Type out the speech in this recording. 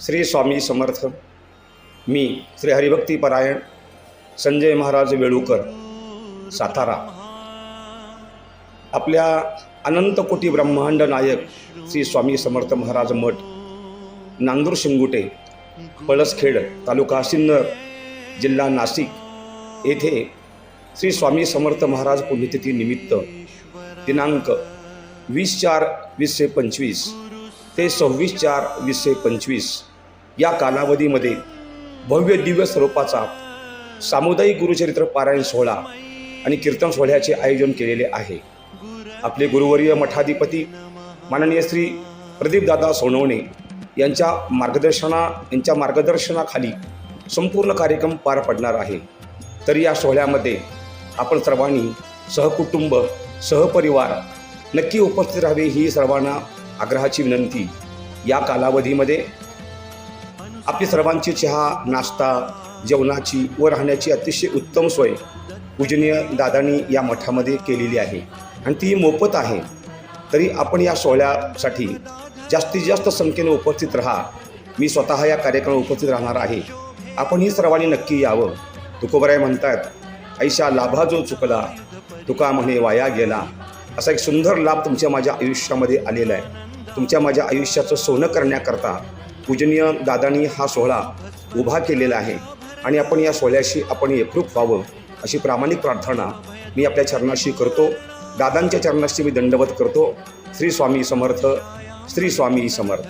श्री स्वामी समर्थ मी श्री हरिभक्तीपरायण संजय महाराज वेळूकर सातारा. आपल्या अनंतकोटी ब्रह्मांड नायक श्री स्वामी समर्थ महाराज मठ नांदूर शिंगुटे पळसखेड तालुका सिन्नर जिल्हा नाशिक येथे श्री स्वामी समर्थ महाराज पुण्यतिथीनिमित्त दिनांक वीस चार वीसशे पंचवीस ते सव्वीस चार वीसशे पंचवीस या कालावधीमध्ये भव्य दिव्य स्वरूपाचा सामुदायिक गुरुचरित्र पारायण सोहळा आणि कीर्तन सोहळ्याचे आयोजन केलेले आहे. आपले गुरुवर्य मठाधिपती माननीय श्री प्रदीपदादा सोनवणे यांच्या मार्गदर्शना यांच्या मार्गदर्शनाखाली संपूर्ण कार्यक्रम पार पडणार आहे. तर या सोहळ्यामध्ये आपण सर्वांनी सहकुटुंब सहपरिवार नक्की उपस्थित राहावे ही सर्वांना आग्रहाची विनंती. या कालावधीमध्ये आपली सर्वांची चहा नाश्ता जेवणाची व राहण्याची अतिशय उत्तम सोय पूजनीय दादांनी या मठामध्ये केलेली आहे. आणि ती मोफत आहे. तरी आपण या सोहळ्यासाठी जास्तीत जास्त संख्येने उपस्थित राहा. मी स्वतः या कार्यक्रमात उपस्थित राहणार आहे. आपणही सर्वांनी नक्की यावं. तुकोबराय म्हणतात ऐशा लाभा जो चुकला तुका म्हणे वाया गेला. असा एक सुंदर लाभ तुमच्या माझ्या आयुष्यामध्ये आलेला आहे. तुमच्या माझ्या आयुष्याचं सोनं करण्याकरता पूजनीय दादांनी हा सोहळा उभा केलेला आहे आणि आपण या सोहळ्याशी आपण एकरूप व्हावं अशी प्रामाणिक प्रार्थना मी आपल्या चरणाशी करतो. दादांच्या चरणाशी मी दंडवत करतो. श्री स्वामी समर्थ श्री स्वामी समर्थ.